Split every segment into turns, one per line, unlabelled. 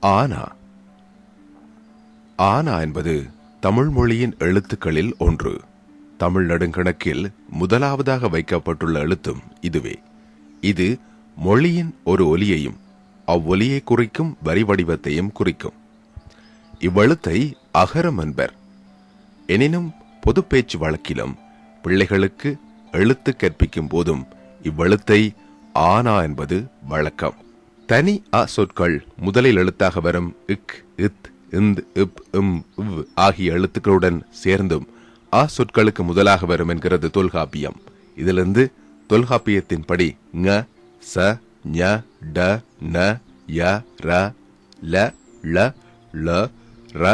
ஆனா. ஆனா என்பது தமிழ் மொழியின் எழுத்துக்களில் ஒன்று. தமிழ் நெடுங்கணக்கில் முதலாவதாக வைக்கப்பட்டுள்ள எழுத்தும் இதுவே. இது மொழியின் ஒரு ஒலியையும் அவ்வொலியை குறிக்கும் வரி வடிவத்தையும் குறிக்கும். இவ்வெழுத்தை அகரம் என்பர் எனினும் பொது பேச்சு வழக்கிலும் பிள்ளைகளுக்கு எழுத்து கற்பிக்கும் போதும் இவ்வெழுத்தை ஆனா என்பது வழக்கம். தனி அ சொற்கள் முதலில் எழுத்தாக வரும் இக் இத் இந்த் இப் இம் இவ் ஆகிய எழுத்துக்களுடன் சேர்ந்தும் அ சொற்களுக்கு முதலாக வரும் என்கிறது தொல்காப்பியம். இதிலிருந்து தொல்காப்பியத்தின்படி ங ச ஞ ட ந ய ர ல ள ள ர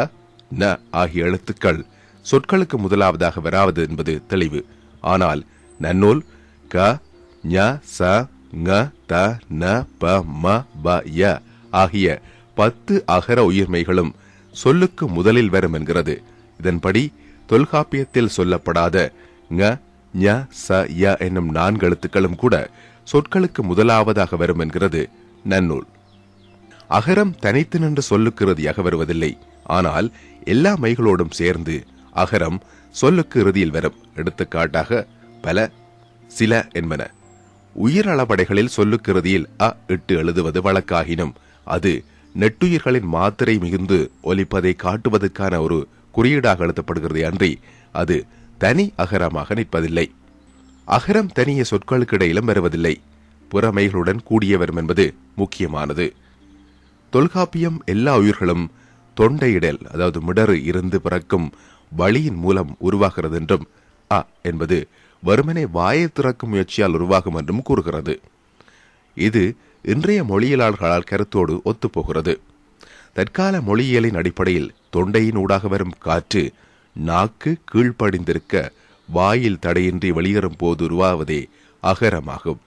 ந ஆகிய எழுத்துக்கள் சொற்களுக்கு முதலாவதாக வராவது என்பது தெளிவு. ஆனால் நன்னூல் க ஞ ச ங த ந ப ம ப ய ஆகிய பத்து அகர உயிர்மைகளும் சொல்லுக்கு முதலில் வரும் என்கிறது. இதன்படி தொல்காப்பியத்தில் சொல்லப்படாத ங ஞ ச ய என்னும் நான்கு எழுத்துக்களும் கூட சொற்களுக்கு முதலாவதாக வரும் என்கிறது நன்னூல். அகரம் தனித்து நின்று சொல்லுக்கு இறுதியாக வருவதில்லை. ஆனால் எல்லா மைகளோடும் சேர்ந்து அகரம் சொல்லுக்கு இறுதியில் வரும். எடுத்துக்காட்டாக பல சில என்பன. உயிர் அளபடைகளில் சொல்லுக்கு அ இட்டு எழுதுவது வழக்காகினும் அது நெட்டுயிர்களின் மாத்திரை மிகுந்து ஒலிப்பதை காட்டுவதற்கான ஒரு குறியீடாக எழுதப்படுகிறது அன்றி அது தனி அகரமாக நிற்பதில்லை. அகரம் தனிய சொற்களுக்கு இடையிலும் வருவதில்லை. புறமைகளுடன் கூடிய வரும் என்பது முக்கியமானது. தொல்காப்பியம் எல்லா உயிர்களும் தொண்டையிடல் அதாவது மிடறு இருந்து பிறக்கும் வழியின் மூலம் உருவாகிறது என்றும் அ என்பது வறுமனை வாயை திறக்கும் முயற்சியால் உருவாகும் என்றும் கூறுகிறது. இது இன்றைய மொழியியலாளர்களால் கருத்தோடு ஒத்துப்போகிறது. தற்கால மொழியியலின் அடிப்படையில் தொண்டையின் ஊடாக வரும் காற்று நாக்கு கீழ்ப்படிந்திருக்க வாயில் தடையின்றி வெளியேறும் போது உருவாவதே அகரமாகும்.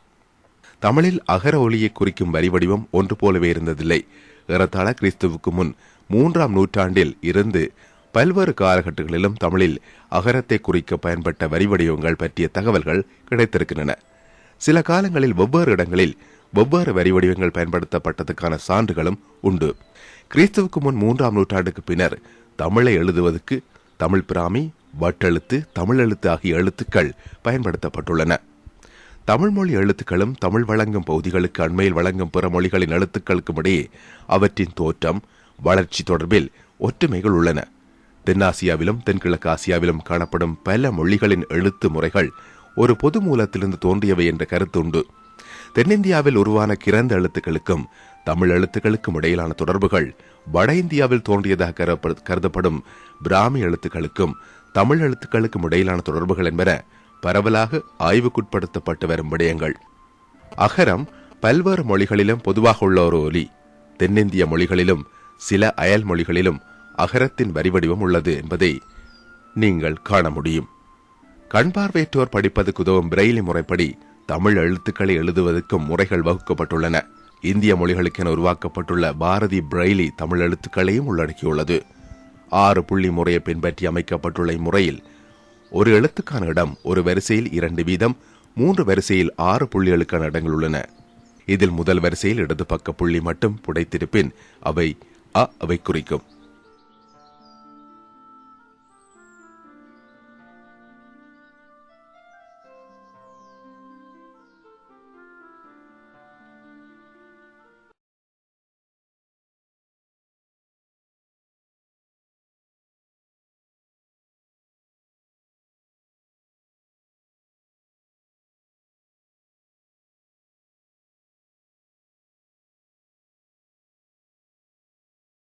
தமிழில் அகர ஒளியை குறிக்கும் வரி வடிவம் ஒன்று போலவே இருந்ததில்லை. ஏறத்தாழ கிறிஸ்துவுக்கு முன் மூன்றாம் நூற்றாண்டில் இருந்து பல்வேறு காலகட்டங்களிலும் தமிழில் அகரத்தை குறிக்க பயன்பட்ட வரி வடிவங்கள் பற்றிய தகவல்கள் கிடைத்திருக்கின்றன. சில காலங்களில் வெவ்வேறு இடங்களில் வெவ்வேறு வரி வடிவங்கள் பயன்படுத்தப்பட்டதுக்கான சான்றுகளும் உண்டு. கிறிஸ்துவுக்கு முன் மூன்றாம் நூற்றாண்டுக்கு பின்னர் தமிழை எழுதுவதற்கு தமிழ் பிராமி வட்டெழுத்து தமிழ் எழுத்து ஆகிய எழுத்துக்கள் பயன்படுத்தப்பட்டுள்ளன. தமிழ்மொழி எழுத்துக்களும் தமிழ் வழங்கும் பகுதிகளுக்கு அண்மையில் வழங்கும் பிற மொழிகளின் எழுத்துக்களுக்கும் இடையே அவற்றின் தோற்றம் வளர்ச்சி தொடர்பில் ஒற்றுமைகள் உள்ளன. தென்னாசியாவிலும் தென்கிழக்கு ஆசியாவிலும் காணப்படும் பல மொழிகளின் எழுத்து முறைகள் ஒரு பொது மூலத்திலிருந்து தோன்றியவை என்ற கருத்து உண்டு. தென்னிந்தியாவில் உருவான கிரந்த எழுத்துக்களுக்கும் தமிழ் எழுத்துக்களுக்கும் இடையிலான தொடர்புகள் வட இந்தியாவில் தோன்றியதாக கருதப்படும் பிராமி எழுத்துக்களுக்கும் தமிழ் எழுத்துக்களுக்கும் இடையிலான தொடர்புகள் என்பன பரவலாக ஆய்வுக்குட்படுத்தப்பட்டு வரும் விடயங்கள். அகரம் பல்வேறு மொழிகளிலும் பொதுவாக உள்ள ஒரு ஒலி. தென்னிந்திய மொழிகளிலும் சில அயல் மொழிகளிலும் அகரத்தின் வரிவடிவம் உள்ளது என்பதை நீங்கள் காண முடியும். கண் பார்வையற்றோர் படிப்பதற்கு உதவும் பிரெய்லி முறைப்படி தமிழ் எழுத்துக்களை எழுதுவதற்கும் முறைகள் வகுக்கப்பட்டுள்ளன. இந்திய மொழிகளுக்கென உருவாக்கப்பட்டுள்ள பாரதி பிரெய்லி தமிழ் எழுத்துக்களையும் உள்ளடக்கியுள்ளது. ஆறு புள்ளி முறையை பின்பற்றி அமைக்கப்பட்டுள்ள இம்முறையில் ஒரு எழுத்துக்கான இடம் ஒரு வரிசையில் இரண்டு வீதம் மூன்று வரிசையில் ஆறு புள்ளிகளுக்கான இடங்கள் உள்ளன. இதில் முதல் வரிசையில் இடது பக்க புள்ளி மட்டும் புடைத்திருப்பின் அவை அ அவை குறிக்கும்.